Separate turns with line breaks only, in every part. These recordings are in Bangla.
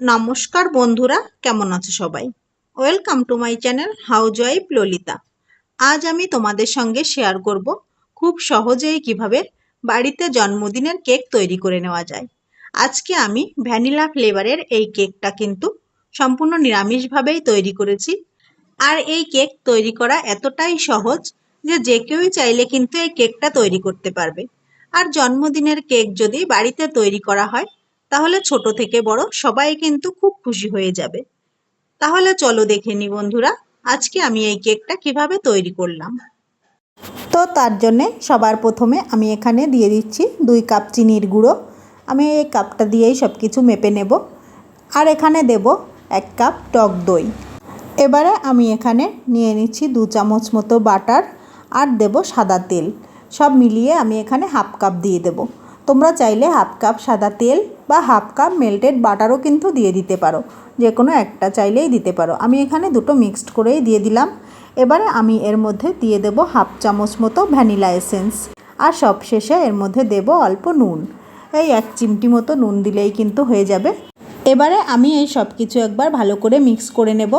নমস্কার বন্ধুরা, কেমন আছো সবাই? Welcome to my channel housewife Lalita আজ আমি তোমাদের সঙ্গে শেয়ার করব খুব সহজেই কীভাবে বাড়িতে জন্মদিনের কেক তৈরি করে নেওয়া যায়। আজকে আমি ভ্যানিলা ফ্লেভারের এই কেকটা কিন্তু সম্পূর্ণ নিরামিষভাবেই তৈরি করেছি। আর এই কেক তৈরি করা এতটাই সহজ যে যে কেউই চাইলে কিন্তু এই কেকটা তৈরি করতে পারবে। আর জন্মদিনের কেক যদি বাড়িতে তৈরি করা হয় তাহলে ছোট থেকে বড় সবাই কিন্তু খুব খুশি হয়ে যাবে। তাহলে চলো দেখে নি বন্ধুরা, আজকে আমি এই কেকটা কীভাবে তৈরি করলাম। তো তার জন্যে সবার প্রথমে আমি এখানে দিয়ে দিচ্ছি দুই কাপ চিনির গুঁড়ো। আমি এই কাপটা দিয়েই সব কিছু মেপে নেব। আর এখানে দেব এক কাপ টক দই। এবারে আমি এখানে নিয়ে নিচ্ছি দু চামচ মতো বাটার আর দেব সাদা তেল। সব মিলিয়ে আমি এখানে হাফ কাপ দিয়ে দেবো। তোমরা চাইলে হাফ কাপ সাদা তেল বা হাফ কাপ মেল্টেড বাটারও কিন্তু দিয়ে দিতে পারো। যে কোনো একটা চাইলেই দিতে পারো। আমি এখানে দুটো মিক্সড করেই দিয়ে দিলাম। এবারে আমি এর মধ্যে দিয়ে দেব হাফ চামচ মতো ভ্যানিলা এসেন্স আর সব শেষে এর মধ্যে দেব অল্প নুন। এই এক চিমটি মতো নুন দিলেই কিন্তু হয়ে যাবে। এবারে আমি এই সব কিছু একবার ভালো করে মিক্স করে নেব।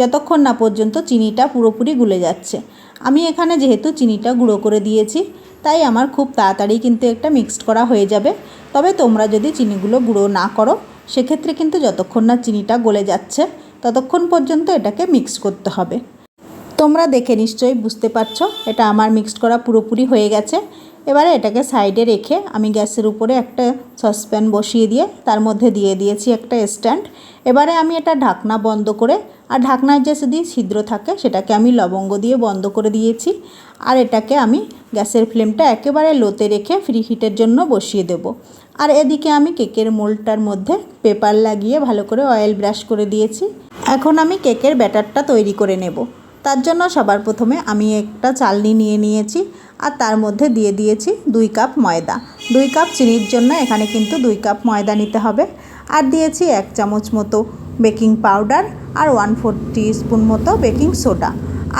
যতক্ষণ না পর্যন্ত চিনিটা পুরোপুরি গুলে যাচ্ছে। আমি এখানে যেহেতু চিনিটা গুঁড়ো করে দিয়েছি তাই আমার খুব তাড়াতাড়ি কিন্তু একটা মিক্সড করা হয়ে যাবে। তবে তোমরা যদি চিনিগুলো গুঁড়ো না করো, সেক্ষেত্রে কিন্তু যতক্ষণ না চিনিটা গলে যাচ্ছে, ততক্ষণ পর্যন্ত এটাকে মিক্স করতে হবে। তোমরা দেখে নিশ্চয়ই বুঝতে পারছ, এটা আমার মিক্সড করা পুরোপুরি হয়ে গেছে। এবারে এটাকে সাইডে রেখে আমি গ্যাসের উপরে একটা সসপ্যান বসিয়ে দিয়ে, তার মধ্যে দিয়ে দিয়েছি একটা স্ট্যান্ড এবারে আমি এটা ঢাকনা বন্ধ করে, আর ঢাকনার যে যদি ছিদ্র থাকে, সেটাকে আমি লবঙ্গ দিয়ে বন্ধ করে দিয়েছি। আর এটাকে আমি গ্যাসের ফ্লেমটা একেবারে লোতে রেখে ফ্রি হিটের জন্য বসিয়ে দেব। আর এদিকে আমি কেকের মোলটার মধ্যে পেপার লাগিয়ে ভালো করে অয়েল ব্রাশ করে দিয়েছি। এখন আমি কেকের ব্যাটারটা তৈরি করে নেব। তার জন্য সবার প্রথমে আমি একটা চালনি নিয়ে নিয়েছি আর তার মধ্যে দিয়ে দিয়েছি দুই কাপ ময়দা। দুই কাপ চিনির জন্য এখানে কিন্তু দুই কাপ ময়দা নিতে হবে। আর দিয়েছি এক চামচ মতো বেকিং পাউডার আর ওয়ান ফোর স্পুন মতো বেকিং সোডা।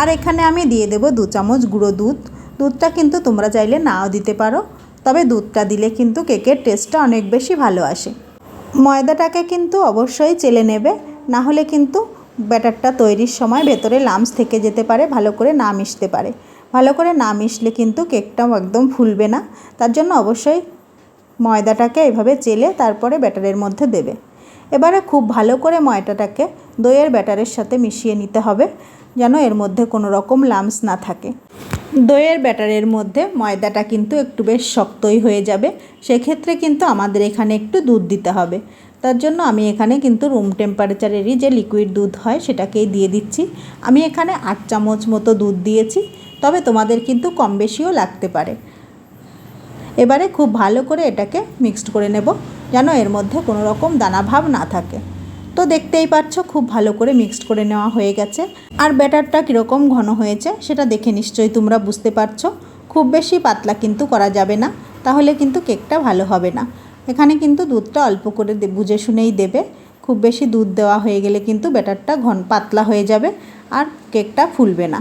আর এখানে আমি দিয়ে দেবো দু চামচ গুঁড়ো দুধ। দুধটা কিন্তু তোমরা চাইলে নাও দিতে পারো, তবে দুধটা দিলে কিন্তু কেকের টেস্টটা অনেক বেশি ভালো আসে। ময়দাটাকে কিন্তু অবশ্যই চেলে নেবে, না হলে কিন্তু ব্যাটারটা তৈরির সময় ভেতরে লামস থেকে যেতে পারে, ভালো করে না মিশতে পারে। ভালো করে না মিশলে কিন্তু কেকটাও একদম ফুলবে না। তার জন্য অবশ্যই ময়দাটাকে এভাবে চেলে তারপরে ব্যাটারের মধ্যে দেবে। এবারে খুব ভালো করে ময়দাটাকে দইয়ের ব্যাটারের সাথে মিশিয়ে নিতে হবে, যেন এর মধ্যে কোনো রকম লামস না থাকে। দইয়ের ব্যাটারের মধ্যে ময়দাটা কিন্তু একটু বেশ শক্তই হয়ে যাবে। সেক্ষেত্রে কিন্তু আমাদের এখানে একটু দুধ দিতে হবে। তার জন্য আমি এখানে কিন্তু রুম টেম্পারেচারেরই যে লিকুইড দুধ হয় সেটাকেই দিয়ে দিচ্ছি। আমি এখানে আট চামচ মতো দুধ দিয়েছি, তবে তোমাদের কিন্তু কম বেশিও লাগতে পারে। এবারে খুব ভালো করে এটাকে মিক্সড করে নেব, যেন এর মধ্যে কোনো রকম দানা ভাব না থাকে। তো দেখতেই পাচ্ছ খুব ভালো করে মিক্সড করে নেওয়া হয়ে গেছে। আর ব্যাটারটা কীরকম ঘন হয়েছে সেটা দেখে নিশ্চয়ই তোমরা বুঝতে পারছ। খুব বেশি পাতলা কিন্তু করা যাবে না, তাহলে কিন্তু কেকটা ভালো হবে না। এখানে কিন্তু দুধটা অল্প করে বুঝে শুনেই দেবে। খুব বেশি দুধ দেওয়া হয়ে গেলে কিন্তু ব্যাটারটা ঘন পাতলা হয়ে যাবে আর কেকটা ফুলবে না।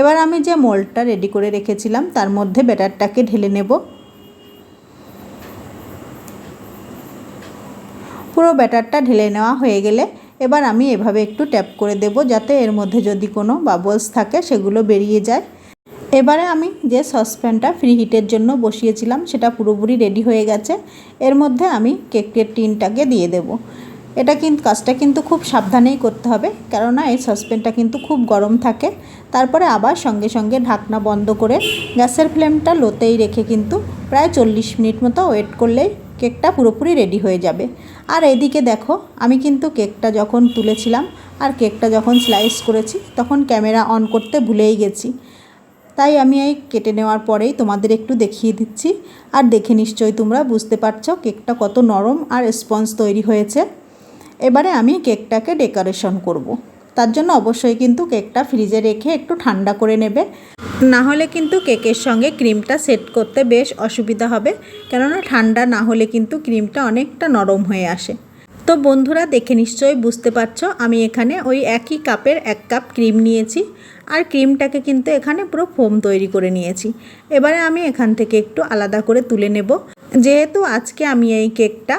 এবার আমি যে মোল্ডটা রেডি করে রেখেছিলাম, তার মধ্যে ব্যাটারটাকে ঢেলে নেব। পুরো ব্যাটারটা ঢেলে নেওয়া হয়ে গেলে এবার আমি এভাবে একটু ট্যাপ করে দেব, যাতে এর মধ্যে যদি কোনো বাবলস থাকে, সেগুলো বেরিয়ে যায়। এবারে আমি যে সসপ্যানটা ফ্রি হিটের জন্য বসিয়েছিলাম, সেটা পুরোপুরি রেডি হয়ে গেছে। এর মধ্যে আমি কেকের টিনটাকে দিয়ে দেব। এটা কিন্তু কাজটা কিন্তু খুব সাবধানেই করতে হবে, কেননা এই সসপ্যানটা কিন্তু খুব গরম থাকে। তারপরে আবার সঙ্গে সঙ্গে ঢাকনা বন্ধ করে গ্যাসের ফ্লেমটা লোতেই রেখে কিন্তু প্রায় চল্লিশ মিনিট মতো ওয়েট করলেই কেকটা পুরোপুরি রেডি হয়ে যাবে। আর এদিকে দেখো, আমি কিন্তু কেকটা যখন তুলেছিলাম, আর কেকটা যখন স্লাইস করেছি, তখন ক্যামেরা অন করতে ভুলেই গেছি। তাই আমি এই কেটে নেওয়ার পরেই তোমাদের একটু দেখিয়ে দিচ্ছি। আর দেখে নিশ্চয়ই তোমরা বুঝতে পারছ কেকটা কত নরম আর স্পঞ্জ তৈরি হয়েছে। এবারে আমি কেকটাকে ডেকোরেশন করব। তার জন্য অবশ্যই কিন্তু কেকটা ফ্রিজে রেখে একটু ঠান্ডা করে নেবে। না হলে কিন্তু কেকের সঙ্গে ক্রিমটা সেট করতে বেশ অসুবিধা হবে। কেননা ঠান্ডা না হলে কিন্তু ক্রিমটা অনেকটা নরম হয়ে আসে। তো বন্ধুরা, দেখে নিশ্চয়ই বুঝতে পারছ, আমি এখানে ওই একই কাপের এক কাপ ক্রিম নিয়েছি আর ক্রিমটাকে কিন্তু এখানে পুরো ফোম তৈরি করে নিয়েছি। এবারে আমি এখান থেকে একটু আলাদা করে তুলে নেব। যেহেতু আজকে আমি এই কেকটা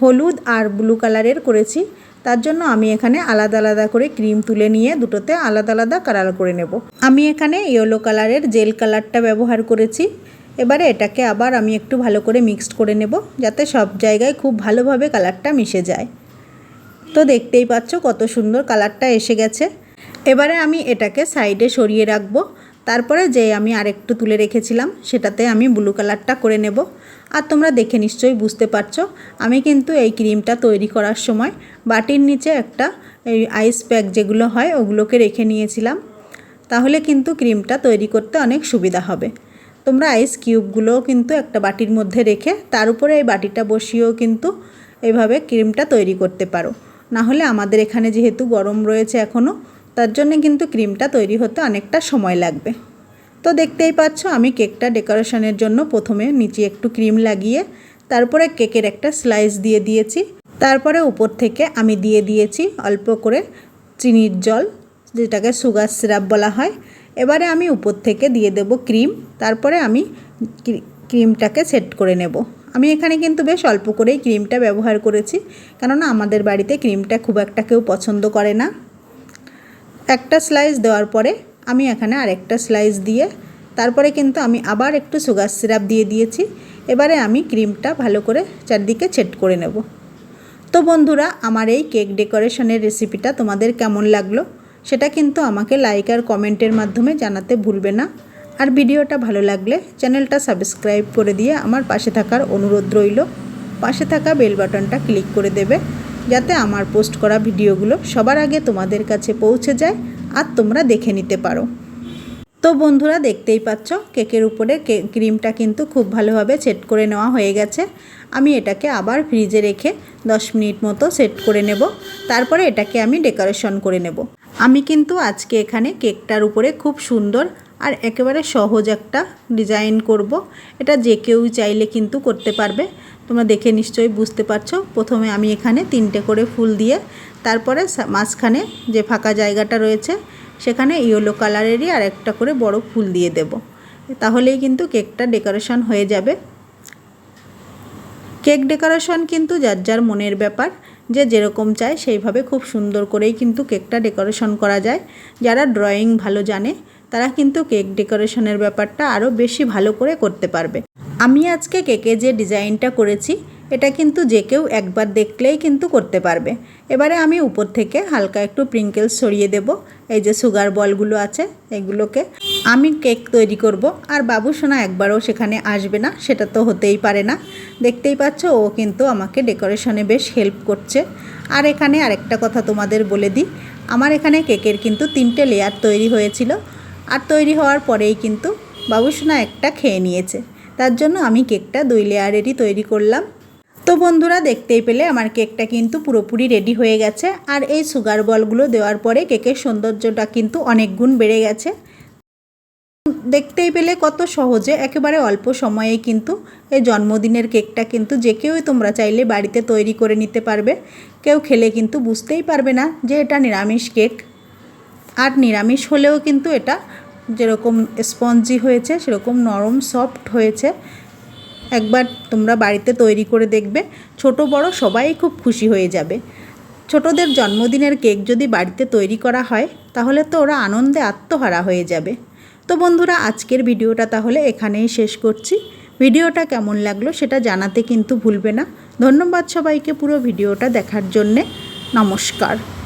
হলুদ আর ব্লু কালারের করেছি, তার জন্য আমি এখানে আলাদা আলাদা করে ক্রিম তুলে নিয়ে দুটোতে আলাদা আলাদা কালার করে নেব। আমি এখানে ইয়েলো কালারের জেল কালারটা ব্যবহার করেছি। এবারে এটাকে আবার আমি একটু ভালো করে মিক্সড করে নেব, যাতে সব জায়গায় খুব ভালোভাবে কালারটা মিশে যায়। তো দেখতেই পাচ্ছ কত সুন্দর কালারটা এসে গেছে। এবারে আমি এটাকে সাইডে সরিয়ে রাখব। তারপরে যে আমি আরেকটু তুলে রেখেছিলাম, সেটাতে আমি ব্লু কালারটা করে নেব। আর তোমরা দেখে নিশ্চয়ই বুঝতে পারছ, আমি কিন্তু এই ক্রিমটা তৈরি করার সময় বাটির নিচে একটা এই আইস প্যাক যেগুলো হয়, ওগুলোকে রেখে নিয়েছিলাম। তাহলে কিন্তু ক্রিমটা তৈরি করতে অনেক সুবিধা হবে। তোমরা আইস কিউবগুলোও কিন্তু একটা বাটির মধ্যে রেখে তার উপরে এই বাটিটা বসিয়েও কিন্তু এভাবে ক্রিমটা তৈরি করতে পারো। না হলে আমাদের এখানে যেহেতু গরম রয়েছে এখনও তার জন্য কিন্তু ক্রিমটা তৈরি হতে অনেকটা সময় লাগবে। তো দেখতেই পাচ্ছ, আমি কেকটা ডেকোরেশনের জন্য প্রথমে নিচে একটু ক্রিম লাগিয়ে, তারপরে কেকের একটা স্লাইস দিয়ে দিয়েছি। তারপরে উপর থেকে আমি দিয়ে দিয়েছি অল্প করে চিনির জল, যেটাকে সুগার সিরাপ বলা হয়। এবারে আমি উপর থেকে দিয়ে দেব ক্রিম, তারপরে আমি ক্রিমটাকে সেট করে নেব। আমি এখানে কিন্তু বেশ অল্প করেই ক্রিমটা ব্যবহার করেছি, কেননা আমাদের বাড়িতে ক্রিমটা খুব একটা কেউ পছন্দ করে না। একটা স্লাইস দেওয়ার পরে আমি এখানে আরেকটা স্লাইস দিয়ে, তারপরে কিন্তু আমি আবার একটু সুগার সিরাপ দিয়ে দিয়েছি, এবারে আমি ক্রিমটা ভালো করে চারদিকে সেট করে নেব। তো বন্ধুরা, আমার এই কেক ডেকোরেশনের রেসিপিটা তোমাদের কেমন লাগল? সেটা কিন্তু আমাকে লাইক আর কমেন্টের মাধ্যমে জানাতে ভুলবে না। আর ভিডিওটা ভালো লাগলে চ্যানেলটা সাবস্ক্রাইব করে দিয়ে আমার পাশে থাকার অনুরোধ রইল। পাশে থাকা বেল বাটনটা ক্লিক করে দেবে, যাতে আমার পোস্ট করা ভিডিওগুলো সবার আগে তোমাদের কাছে পৌঁছে যায় আর তোমরা দেখে নিতে পারো। তো বন্ধুরা দেখতেই পাচ্ছ, কেকের উপরে ক্রিমটা কিন্তু খুব ভালোভাবে সেট করে নেওয়া হয়ে গেছে। আমি এটাকে আবার ফ্রিজে রেখে 10 মিনিট মতো সেট করে নেব। তারপরে এটাকে আমি ডেকোরেশন করে নেব। আমি কিন্তু আজকে এখানে কেকটার উপরে খুব সুন্দর আর একেবারে সহজ একটা ডিজাইন করব। এটা যে কেউ চাইলে কিন্তু করতে পারবে। তোমরা দেখে নিশ্চয়ই বুঝতে পারছ। প্রথমে আমি এখানে তিনটে করে ফুল দিয়ে, তারপরে মাঝখানে যে ফাঁকা জায়গাটা রয়েছে, সেখানে ইয়েলো কালারেরই আর একটা করে বড় ফুল দিয়ে দেব। তাহলেই কিন্তু কেকটা ডেকোরেশন হয়ে যাবে। কেক ডেকোরেশন কিন্তু যার যার মনের ব্যাপার। যে যেরকম চায় সেইভাবে খুব সুন্দর করেই কিন্তু কেকটা ডেকোরেশন করা যায়। যারা ড্রয়িং ভালো জানে, তারা কিন্তু কেক ডেকোরেশনের ব্যাপারটা আরও বেশি ভালো করে করতে পারবে। আমি আজকে কেকে যে ডিজাইনটা করেছি এটা কিন্তু যে কেউ একবার দেখলেই কিন্তু করতে পারবে। এবারে আমি উপর থেকে হালকা একটু প্রিঙ্কেলস ছড়িয়ে দেব। এই যে সুগার বলগুলো আছে, এগুলোকে আমি কেক তৈরি করব। আর বাবু সোনা একবারও সেখানে আসবে না, সেটা তো হতেই পারে না। দেখতেই পাচ্ছ, ও কিন্তু আমাকে ডেকোরেশনে বেশ হেল্প করছে। আর এখানে আরেকটা কথা তোমাদের বলে দিই, আমার এখানে কেকের কিন্তু তিনটে লেয়ার তৈরি হয়েছিল। আর তৈরি হওয়ার পরেই কিন্তু বাবুসোনা একটা খেয়ে নিয়েছে। তার জন্য আমি কেকটা দুই লেয়ারেরই তৈরি করলাম। তো বন্ধুরা দেখতেই পেলে আমার কেকটা কিন্তু পুরোপুরি রেডি হয়ে গেছে। আর এই সুগার বলগুলো দেওয়ার পরে কেকের সৌন্দর্যটা কিন্তু অনেক গুণ বেড়ে গেছে। দেখতেই পেলে কত সহজে, একেবারে অল্প সময়ে কিন্তু এই জন্মদিনের কেকটা কিন্তু যে কেউই তোমরা চাইলে বাড়িতে তৈরি করে নিতে পারবে। কেউ খেলে কিন্তু বুঝতেই পারবে না যে এটা নিরামিষ কেক। আর নিরামিষ হলেও কিন্তু এটা যেরকম স্পঞ্জি হয়েছে, সেরকম নরম সফট হয়েছে। একবার তোমরা বাড়িতে তৈরি করে দেখবে, ছোট বড় সবাই খুব খুশি হয়ে যাবে। ছোটদের জন্মদিনের কেক যদি বাড়িতে তৈরি করা হয়, তাহলে তো ওরা আনন্দে আত্মহারা হয়ে যাবে। তো বন্ধুরা, আজকের ভিডিওটা তাহলে এখানেই শেষ করছি। ভিডিওটা কেমন লাগল সেটা জানাতে কিন্তু ভুলবে না। ধন্যবাদ সবাইকে পুরো ভিডিওটা দেখার জন্যে। নমস্কার।